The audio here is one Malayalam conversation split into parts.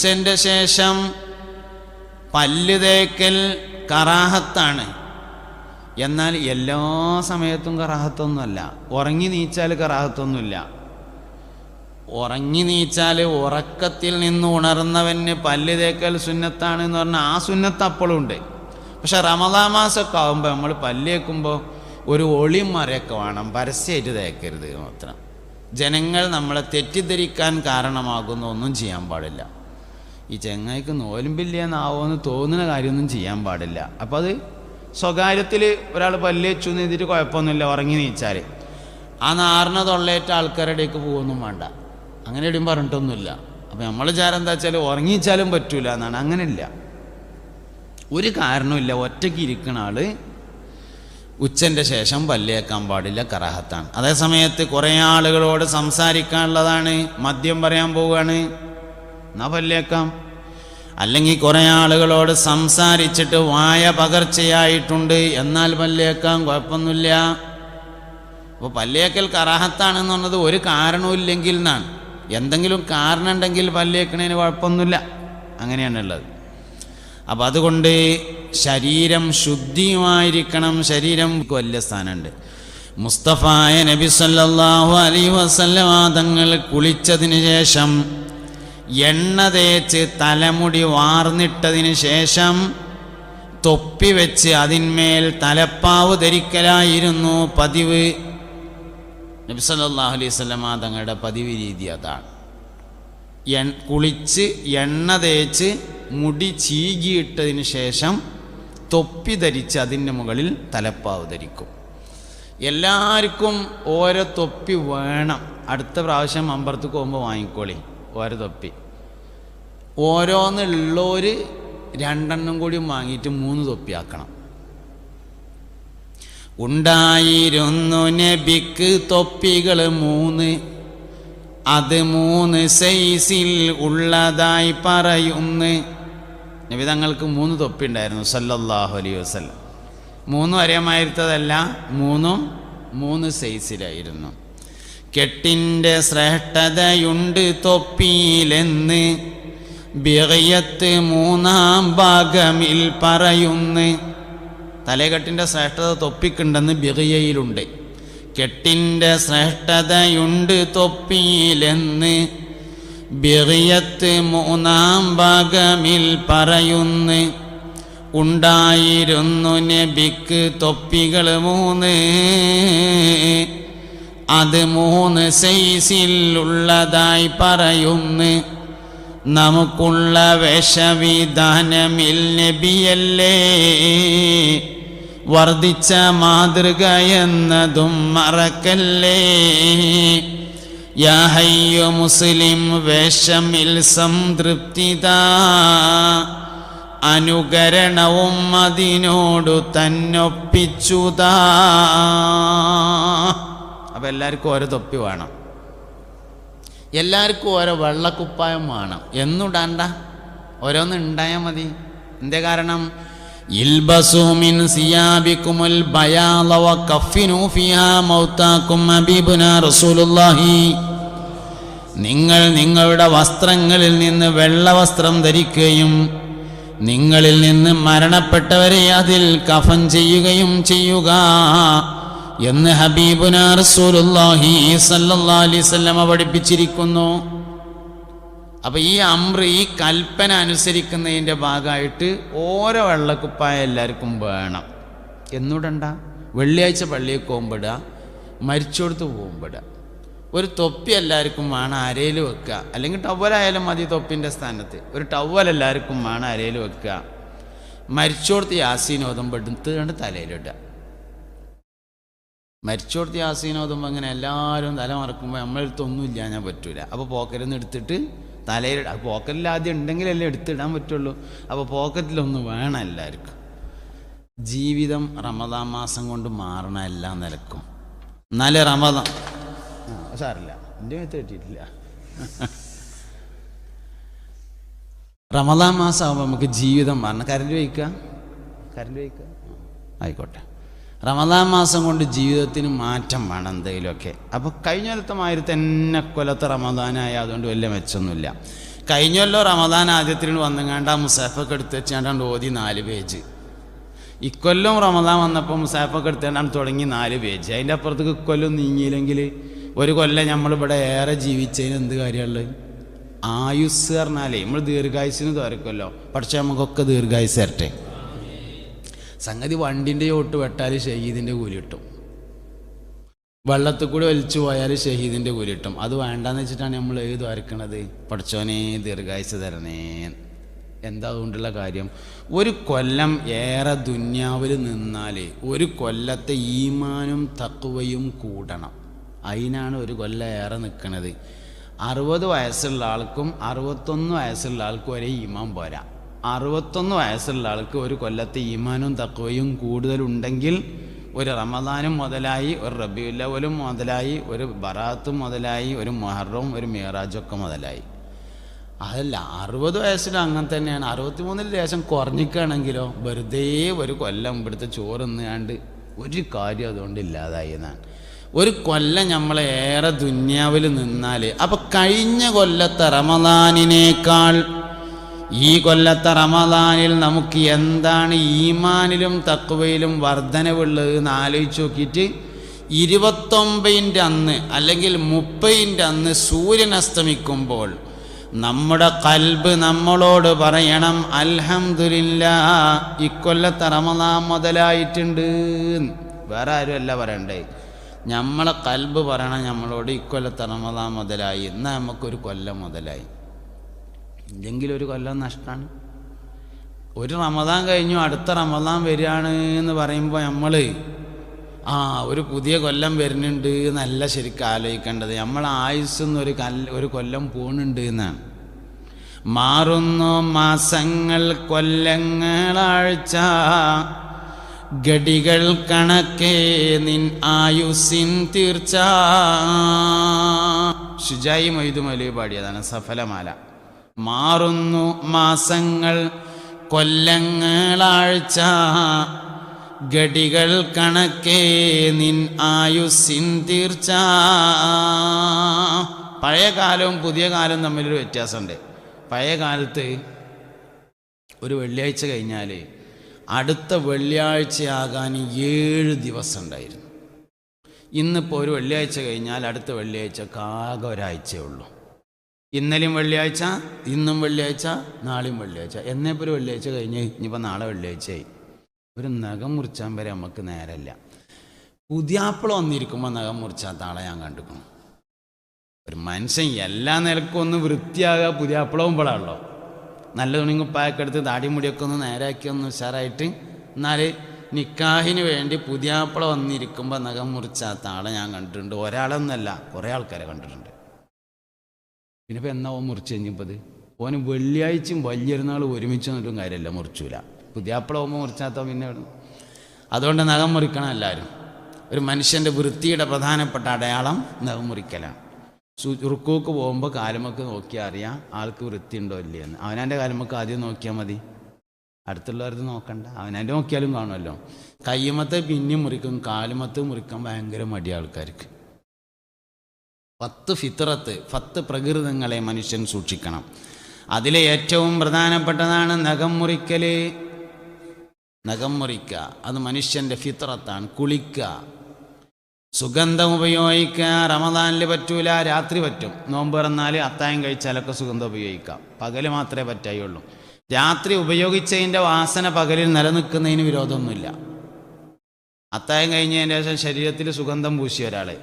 ഉച്ചന്റെ ശേഷം പല്ല് തേക്കൽ കറാഹത്താണ്. എന്നാൽ എല്ലാ സമയത്തും കറാഹത്തൊന്നുമല്ല. ഉറങ്ങി നീച്ചാൽ കറാഹത്തൊന്നുമില്ല. ഉറങ്ങി നീച്ചാൽ ഉറക്കത്തിൽ നിന്ന് ഉണർന്നവന് പല്ല് തേക്കൽ സുന്നത്താണ് എന്ന് പറഞ്ഞാൽ ആ സുന്നത്ത് അപ്പോഴും ഉണ്ട്. പക്ഷെ റമദാ മാസമൊക്കെ ആകുമ്പോൾ നമ്മൾ പല്ല് തേക്കുമ്പോൾ ഒരു ഒളിമറയൊക്കെ മറയൊക്കെ വേണം. പരസ്യമായിട്ട് തേക്കരുത് മാത്രം. ജനങ്ങൾ നമ്മളെ തെറ്റിദ്ധരിക്കാൻ കാരണമാകുന്ന ഒന്നും ചെയ്യാൻ പാടില്ല. ഈ ചെങ്ങായിക്ക് നോലുമ്പില്ലെന്നാവോ എന്ന് തോന്നുന്ന കാര്യമൊന്നും ചെയ്യാൻ പാടില്ല. അപ്പം അത് സ്വകാര്യത്തിൽ ഒരാൾ പല്ല് വെച്ചു എന്ന് എഴുതിയിട്ട് കുഴപ്പമൊന്നുമില്ല ഉറങ്ങി നീച്ചാൽ ആ നാറിന തൊള്ളയേറ്റ ആൾക്കാരുടെ ഇടയ്ക്ക് പോകുമൊന്നും വേണ്ട. അങ്ങനെ എവിടെയും പറഞ്ഞിട്ടൊന്നുമില്ല. അപ്പം നമ്മൾ വിചാരം എന്താ വെച്ചാൽ ഉറങ്ങിച്ചാലും പറ്റൂല എന്നാണ്. അങ്ങനെയില്ല. ഒരു കാരണമില്ല ഒറ്റയ്ക്ക് ഇരിക്കുന്ന ആൾ ഉച്ചന്റെ ശേഷം പല്ലേക്കാൻ പാടില്ല കറാഹത്താണ്. അതേസമയത്ത് കുറേ ആളുകളോട് സംസാരിക്കാനുള്ളതാണ് മദ്യം പറയാൻ പോവുകയാണ്. എന്നാ അല്ലെങ്കിൽ കുറേ ആളുകളോട് സംസാരിച്ചിട്ട് വായ പകർച്ചയായിട്ടുണ്ട് എന്നാൽ പല്ലേക്കാം? കുഴപ്പമൊന്നുമില്ല. അപ്പോൾ പല്ലേക്കൽ കറാഹത്താണെന്ന് പറഞ്ഞത് ഒരു കാരണവുമില്ലെങ്കിൽ എന്നാണ്. എന്തെങ്കിലും കാരണം ഉണ്ടെങ്കിൽ കുഴപ്പമൊന്നുമില്ല. അങ്ങനെയാണുള്ളത്. അപ്പം അതുകൊണ്ട് ശരീരം ശുദ്ധിയുമായിരിക്കണം. ശരീരം വലിയ സ്ഥാനമുണ്ട്. മുസ്തഫായ നബി സല്ലാഹു അലൈഹി വസല്ലമ തങ്ങൾ കുളിച്ചതിന് ശേഷം എണ്ണ തേച്ച് തലമുടി വാർന്നിട്ടതിന് ശേഷം തൊപ്പി വെച്ച് അതിന്മേൽ തലപ്പാവ് ധരിക്കലായിരുന്നു പതിവ്. നബി സല്ലല്ലാഹു അലൈഹി വസല്ലമ തങ്ങളുടെ പതിവ് രീതി അതാണ്. എൺ കുളിച്ച് എണ്ണ തേച്ച് മുടി ചീകിയിട്ടതിന് ശേഷം തൊപ്പി ധരിച്ച് അതിന്റെ മുകളിൽ തലപ്പാവ് ധരിക്കും. എല്ലാവർക്കും ഓരോ തൊപ്പി വേണം. അടുത്ത പ്രാവശ്യം അമ്പലത്തേക്ക് പോകുമ്പോൾ വാങ്ങിക്കോളി. ഓരോ തൊപ്പി ഓരോന്നുള്ളവർ രണ്ടെണ്ണം കൂടി വാങ്ങിയിട്ട് മൂന്ന് തൊപ്പിയാക്കണം. ഉണ്ടായിരുന്നു നബിക്ക് തൊപ്പികൾ മൂന്ന്. അത് മൂന്ന് സൈസിൽ ഉള്ളതായി പറയുന്നു. നബി തങ്ങൾക്ക് മൂന്ന് തൊപ്പി ഉണ്ടായിരുന്നു സല്ലല്ലാഹു അലൈഹി വസല്ലം. മൂന്നും ഒരേമായിരുത്തതല്ല മൂന്നും മൂന്ന് സൈസിലായിരുന്നു. കെട്ടിന്റെ ശ്രേഷ്ഠതയുണ്ട് തൊപ്പിയിലെന്ന് ബിറയത്ത് മൂന്നാം ഭാഗമിൽ പറയുന്നു. തലകെട്ടിന്റെ ശ്രേഷ്ഠത തൊപ്പിക്കുണ്ടെന്ന് ബിറിയയിലുണ്ട് കെട്ടിന്റെ ശ്രേഷ്ഠതയുണ്ട് തൊപ്പിയിലെന്ന് ബിറിയത്ത് മൂന്നാം ഭാഗമിൽ പറയുന്നു. ഉണ്ടായിരുന്നു നബിക്ക് തൊപ്പികൾ മൂന്ന്. അത് മൂന്ന് സൈസിലുള്ളതായി പറയുന്നു. നമുക്കുള്ള വേഷവിധാനമിൽ നബിയല്ലേ? വർദ്ധിച്ച മാതൃക എന്നതും മറക്കല്ലേ? യാഹയ്യോ മുസ്ലിം വേഷമിൽ സംതൃപ്തിത അനുകരണവും അതിനോടു തന്നൊപ്പിച്ചുതാ അപ്പം എല്ലാവർക്കും ഓരോ തൊപ്പി വേണം. എല്ലാവർക്കും ഓരോ വെള്ളക്കുപ്പായം വേണം. എന്നുടാണ്ട? ഓരോന്ന് ഉണ്ടായാൽ മതി. എന്തേ കാരണം? ഫിഹാ റസൂലുള്ളാഹി. നിങ്ങൾ നിങ്ങളുടെ വസ്ത്രങ്ങളിൽ നിന്ന് വെള്ളവസ്ത്രം ധരിക്കുകയും നിങ്ങളിൽ നിന്ന് മരണപ്പെട്ടവരെ അതിൽ കഫൻ ചെയ്യുകയും ചെയ്യുക. എന്ന് ഹബീബുനാ പഠിപ്പിച്ചിരിക്കുന്നു. അപ്പൊ ഈ അമ്ര ഈ കൽപ്പന അനുസരിക്കുന്നതിന്റെ ഭാഗമായിട്ട് ഓരോ വെള്ളക്കുപ്പായ എല്ലാവർക്കും വേണം. എന്നുടണ്ട വെള്ളിയാഴ്ച പള്ളിയിൽ പോകുമ്പോടുക മരിച്ചോടത്ത് പോകുമ്പോടുക ഒരു തൊപ്പി എല്ലാവർക്കും വേണം അരയിൽ വെക്കുക. അല്ലെങ്കിൽ ടവലായാലും മതി തൊപ്പിന്റെ സ്ഥാനത്ത്. ഒരു ടവൽ എല്ലാവർക്കും വേണം അരയിൽ വെക്കുക. മരിച്ചോടത്ത് യാസീൻ ഓതുമ്പോൾ എടുത്ത് കണ്ട് തലയിലിടുക മരിച്ചോടത്ത് യാസീനോതുമ്പോൾ അങ്ങനെ എല്ലാവരും തല മറക്കുമ്പോൾ നമ്മളെടുത്ത് ഒന്നും ഞാൻ പറ്റൂല. അപ്പോൾ പോക്കറ്റിൽ എടുത്തിട്ട് തലയിൽ പോക്കറ്റിൽ ആദ്യം ഉണ്ടെങ്കിലല്ലേ എടുത്തിടാൻ പറ്റുള്ളൂ. അപ്പോൾ പോക്കറ്റിലൊന്ന് വേണം എല്ലാവർക്കും. ജീവിതം റമദാൻ മാസം കൊണ്ട് മാറണ എല്ലാ നിലക്കും. എന്നാലേ റമദാൻ സാറില്ല എന്റെ മേത്ത് കിട്ടിയിട്ടില്ല. മാസം ആകുമ്പോൾ നമുക്ക് ജീവിതം മാറണം. കരണ്ട് വയ്ക്കുക കരണ്ട് വയ്ക്കുക ആയിക്കോട്ടെ. റമദാൻ മാസം കൊണ്ട് ജീവിതത്തിന് മാറ്റം വേണം എന്തെങ്കിലുമൊക്കെ. അപ്പോൾ കഴിഞ്ഞ കൊല്ലത്തെ മാതിരി തന്നെ കൊല്ലത്തെ റമദാനായ അതുകൊണ്ട് വലിയ മെച്ചമൊന്നുമില്ല. കഴിഞ്ഞല്ലോ റമദാൻ ആദ്യത്തിന് വന്നുങ്ങാണ്ട് ആ മുസാഫൊക്കെ എടുത്ത് വെച്ചാണ്ടാണ്ട് ഓതി നാല് പേജ്. ഇക്കൊല്ലം റമദാൻ വന്നപ്പോൾ മുസാഫൊക്കെ എടുത്തേണ്ടാണ് തുടങ്ങി നാല് പേജ്. അതിന്റെ അപ്പുറത്തേക്ക് ഇക്കൊല്ലം നീങ്ങിയില്ലെങ്കിൽ ഒരു കൊല്ലം നമ്മളിവിടെ ഏറെ ജീവിച്ചതിന് എന്ത് കാര്യമുള്ളത്? ആയുസ് പറഞ്ഞാലേ നമ്മൾ ദീർഘായുസിന് തോരക്കുമല്ലോ പക്ഷേ നമുക്കൊക്കെ ദീർഘായുസ് തരട്ടെ സംഗതി വണ്ടിന്റെ ചോട്ട് വെട്ടാൽ ഷഹീദിന്റെ കൂലി കിട്ടും. വെള്ളത്തിൽ കൂടി വലിച്ചു പോയാൽ ഷഹീദിന്റെ കൂലി കിട്ടും. അത് വേണ്ടാന്ന് വെച്ചിട്ടാണ് നമ്മൾ ഏത് വരക്കണത്. പഠിച്ചോനെ ദീർഘായുസ് തരണേ. എന്താ അതുകൊണ്ടുള്ള കാര്യം? ഒരു കൊല്ലം ഏറെ ദുന്യാവിൽ നിന്നാൽ ഒരു കൊല്ലത്തെ ഈമാനും തക്കുവയും കൂടണം. അതിനാണ് ഒരു കൊല്ലം ഏറെ നിൽക്കുന്നത് അറുപത് വയസ്സുള്ള ആൾക്കും അറുപത്തൊന്ന് വയസ്സുള്ള ആൾക്കും ഒരേ ഈമാൻ പോരാ. അറുപത്തൊന്ന് വയസ്സുള്ള ആൾക്ക് ഒരു കൊല്ലത്തെ ഈമാനും തക്കുവയും കൂടുതലുണ്ടെങ്കിൽ ഒരു റമദാനും മുതലായി ഒരു റബിയുല്ലവലും മുതലായി ഒരു ബറാത്തും മുതലായി ഒരു മൊഹറും ഒരു മിയറാജൊക്കെ മുതലായി. അതല്ല അറുപത് വയസ്സിൽ അങ്ങനെ തന്നെയാണ്. അറുപത്തിമൂന്നിൽ ലേശം കുറഞ്ഞിക്കുകയാണെങ്കിലോ വെറുതെ ഒരു കൊല്ലം ഇവിടുത്തെ ചോറുന്നാണ്ട് ഒരു കാര്യം അതുകൊണ്ട് ഇല്ലാതായി എന്നാണ്. ഒരു കൊല്ലം നമ്മളെ ഏറെ ദുന്യാവിൽ നിന്നാൽ അപ്പം കഴിഞ്ഞ കൊല്ലത്തെ റമദാനിനേക്കാൾ ഈ കൊല്ലത്തെ റമദാനിൽ നമുക്ക് എന്താണ് ഈമാനിലും തക്കുവയിലും വർധനവുള്ളത് എന്ന് ആലോചിച്ച് നോക്കിയിട്ട് ഇരുപത്തൊമ്പതിന്റെ അന്ന് അല്ലെങ്കിൽ മുപ്പതിന്റെ അന്ന് സൂര്യൻ അസ്തമിക്കുമ്പോൾ നമ്മുടെ കൽബ് നമ്മളോട് പറയണം അൽഹമില്ല ഇക്കൊല്ലത്തെ റമദാൻ മുതലായിട്ടുണ്ട്. വേറെ ആരുമല്ല പറയണ്ടേ? നമ്മളെ കൽബ് പറയണം നമ്മളോട് ഇക്കൊല്ലത്തെ റമദാൻ മുതലായി. എന്നാൽ നമുക്കൊരു കൊല്ലം മുതലായി. ഇല്ലെങ്കിൽ ഒരു കൊല്ലം നഷ്ടമാണ് ഒരു റമദാൻ കഴിഞ്ഞു അടുത്ത റമദാൻ വരികയാണ് എന്ന് പറയുമ്പോൾ നമ്മൾ ആ ഒരു പുതിയ കൊല്ലം വരുന്നുണ്ട് എന്നല്ല ശരിക്കും ആലോചിക്കേണ്ടത്. നമ്മൾ ആയുസ് ഒരു കല്ല ഒരു കൊല്ലം പോണുണ്ട് എന്നാണ്. മാറുന്നു മാസങ്ങൾ കൊല്ലങ്ങളാഴ്ച ഗടികൾ കണക്കേ നിൻ ആയുസിൻ തീർച്ച. ഷുജായി മൊയ്തുമലി പാടിയതാണ് സഫലമാല. മാറുന്നു മാസങ്ങൾ കൊല്ലങ്ങളാഴ്ച. ഗടികൾ കണക്കേ നിൻ ആയുസിൻ തീർച്ച. പഴയ കാലവും പുതിയ കാലവും തമ്മിലൊരു വ്യത്യാസമുണ്ട്. പഴയ കാലത്ത് ഒരു വെള്ളിയാഴ്ച കഴിഞ്ഞാൽ അടുത്ത വെള്ളിയാഴ്ചയാകാൻ ഏഴ് ദിവസം ഉണ്ടായിരുന്നു ഇന്നിപ്പോൾ ഒരു വെള്ളിയാഴ്ച കഴിഞ്ഞാൽ അടുത്ത വെള്ളിയാഴ്ചക്ക് ആകെ ഒരാഴ്ചയേ ഉള്ളൂ. ഇന്നലെയും വെള്ളിയാഴ്ച ഇന്നും വെള്ളിയാഴ്ച നാളെയും വെള്ളിയാഴ്ച. എന്നേപ്പോൾ ഒരു വെള്ളിയാഴ്ച കഴിഞ്ഞ് ഇനിയിപ്പോൾ നാളെ വെള്ളിയാഴ്ചയായി. ഒരു നഖം മുറിച്ചാൻ വരെ നമുക്ക് നേരമല്ല പുതിയാപ്പിള വന്നിരിക്കുമ്പോൾ നഖം മുറിച്ചാത്ത ആളെ ഞാൻ കണ്ടിരിക്കണം ഒരു മനുഷ്യൻ എല്ലാ നിലക്കും ഒന്ന് വൃത്തിയാകുക പുതിയാപ്പിളവുമ്പോഴാണല്ലോ നല്ല തുണിങ്ങുപ്പായൊക്കെ എടുത്ത് താടി മുടിയൊക്കെ ഒന്ന് നേരാക്കി ഒന്ന് ഉഷാറായിട്ട് എന്നാൽ നിക്കാഹിന് വേണ്ടി പുതിയാപ്പിള വന്നിരിക്കുമ്പോൾ നഖം മുറിച്ചാത്ത ആളെ ഞാൻ കണ്ടിട്ടുണ്ട്. ഒരാളൊന്നല്ല കുറേ ആൾക്കാരെ കണ്ടിട്ടുണ്ട്. പിന്നെ ഇപ്പം എന്നാ ഓൻ മുറിച്ച് കഴിഞ്ഞപ്പോൾ ഓന് വെള്ളിയാഴ്ചയും വലിയൊരുന്നാൾ ഒരുമിച്ച് വന്നിട്ടും കാര്യമല്ല മുറിച്ചൂല. പുതിയാപ്പിള പോകുമ്പോൾ മുറിച്ചാത്ത പിന്നെ? അതുകൊണ്ട് നഖം മുറിക്കണം എല്ലാവരും ഒരു മനുഷ്യന്റെ വൃത്തിയുടെ പ്രധാനപ്പെട്ട അടയാളം നഖം മുറിക്കലാണ്. റുക്കൂക്ക് പോകുമ്പോൾ കാലുമൊക്കെ നോക്കിയാൽ അറിയാം ആൾക്ക് വൃത്തി ഉണ്ടോ ഇല്ലയെന്ന്. അവനാന്റെ കാലുമൊക്കെ ആദ്യം നോക്കിയാൽ മതി. അടുത്തുള്ളവരത് നോക്കണ്ട. അവനാന്റെ നോക്കിയാലും കാണുമല്ലോ. കയ്യുമത്ത് പിന്നെയും മുറിക്കും കാലുമത്ത് മുറിക്കാൻ ഭയങ്കര മടി ആൾക്കാർക്ക്. പത്ത് ഫിത്രത്ത് പത്ത് പ്രകൃതങ്ങളെ മനുഷ്യൻ സൂക്ഷിക്കണം. അതിലെ ഏറ്റവും പ്രധാനപ്പെട്ടതാണ് നഖം മുറിക്കൽ നഖം മുറിക്കുക അത് മനുഷ്യന്റെ ഫിത്രത്താണ് കുളിക്കുക സുഗന്ധം ഉപയോഗിക്കുക റമദാനിൽ പറ്റൂല രാത്രി പറ്റും. നോമ്പ് പിറന്നാൽ അത്തായം കഴിച്ചാലൊക്കെ സുഗന്ധം ഉപയോഗിക്കാം. പകൽ മാത്രമേ പറ്റായുള്ളൂ. രാത്രി ഉപയോഗിച്ചതിന്റെ വാസന പകലിൽ നിലനിൽക്കുന്നതിന് വിരോധമൊന്നുമില്ല. അത്തായം കഴിഞ്ഞതിന് ശേഷം ശരീരത്തിൽ സുഗന്ധം പൂശിയ ഒരാൾ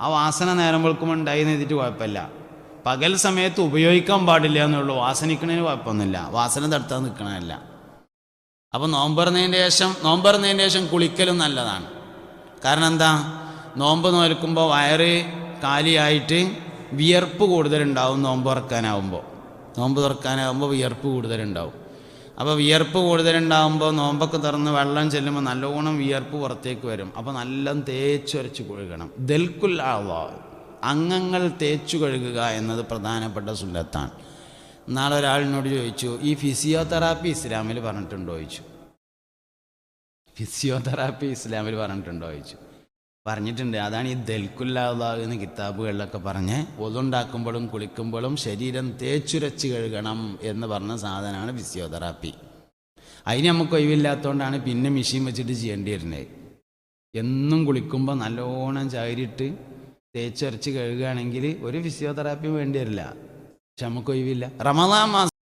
ആ വാസന നേരം വെളുക്കുമ്പോൾ ഉണ്ടായി എഴുതിയിട്ട് കുഴപ്പമില്ല. പകൽ സമയത്ത് ഉപയോഗിക്കാൻ പാടില്ല എന്നുള്ളൂ. വാസനിക്കണതിന് കുഴപ്പമൊന്നുമില്ല. വാസന തടുത്താൽ നിൽക്കണമല്ല അപ്പോൾ നോമ്പറന്നതിന് ശേഷം നോമ്പറന്നതിന് ശേഷം കുളിക്കലും നല്ലതാണ്. കാരണം എന്താ? നോമ്പ് നോൽക്കുമ്പോൾ വയറ് കാലിയായിട്ട് വിയർപ്പ് കൂടുതലുണ്ടാവും നോമ്പ് തുറക്കാനാവുമ്പോൾ നോമ്പ് തുറക്കാനാവുമ്പോൾ വിയർപ്പ് കൂടുതലുണ്ടാവും. അപ്പോൾ വിയർപ്പ് കൂടുതലുണ്ടാകുമ്പോൾ നോമ്പൊക്കെ തുറന്ന് വെള്ളം ചെല്ലുമ്പോൾ നല്ലോണം വിയർപ്പ് പുറത്തേക്ക് വരും. അപ്പോൾ നല്ല തേച്ചൊരച്ച് കഴുകണം. ദൽക്കുൽ ആവാ അംഗങ്ങൾ തേച്ചു കഴുകുക എന്നത് പ്രധാനപ്പെട്ട സുന്നത്താണ്. നാളെ ഒരാളിനോട് ചോദിച്ചു ഈ ഫിസിയോതെറാപ്പി ഇസ്ലാമിൽ പറഞ്ഞിട്ടുണ്ടോ? ചോദിച്ചു. ഫിസിയോതെറാപ്പി ഇസ്ലാമിൽ പറഞ്ഞിട്ടുണ്ടോ? ചോദിച്ചു. പറഞ്ഞിട്ടുണ്ട്. അതാണ് ഈ ദൽക്കുല്ലാഹ് എന്ന കിതാബുകളിലൊക്കെ പറഞ്ഞ് ഒതുണ്ടാക്കുമ്പോഴും കുളിക്കുമ്പോഴും ശരീരം തേച്ചുരച്ച് കഴുകണം എന്ന് പറഞ്ഞ സാധനമാണ് ഫിസിയോതെറാപ്പി. അതിന് നമുക്ക് ഒഴിവില്ലാത്തതുകൊണ്ടാണ് പിന്നെ മെഷീൻ വെച്ചിട്ട് ചെയ്യേണ്ടി വരുന്നത് എന്നും കുളിക്കുമ്പോൾ നല്ലോണം ചാരിട്ട് തേച്ചുരച്ച് കഴുകുകയാണെങ്കിൽ ഒരു ഫിസിയോതെറാപ്പിയും വേണ്ടി വരില്ല പക്ഷെ നമുക്ക് ഒഴിവില്ല. റമദാ മാസം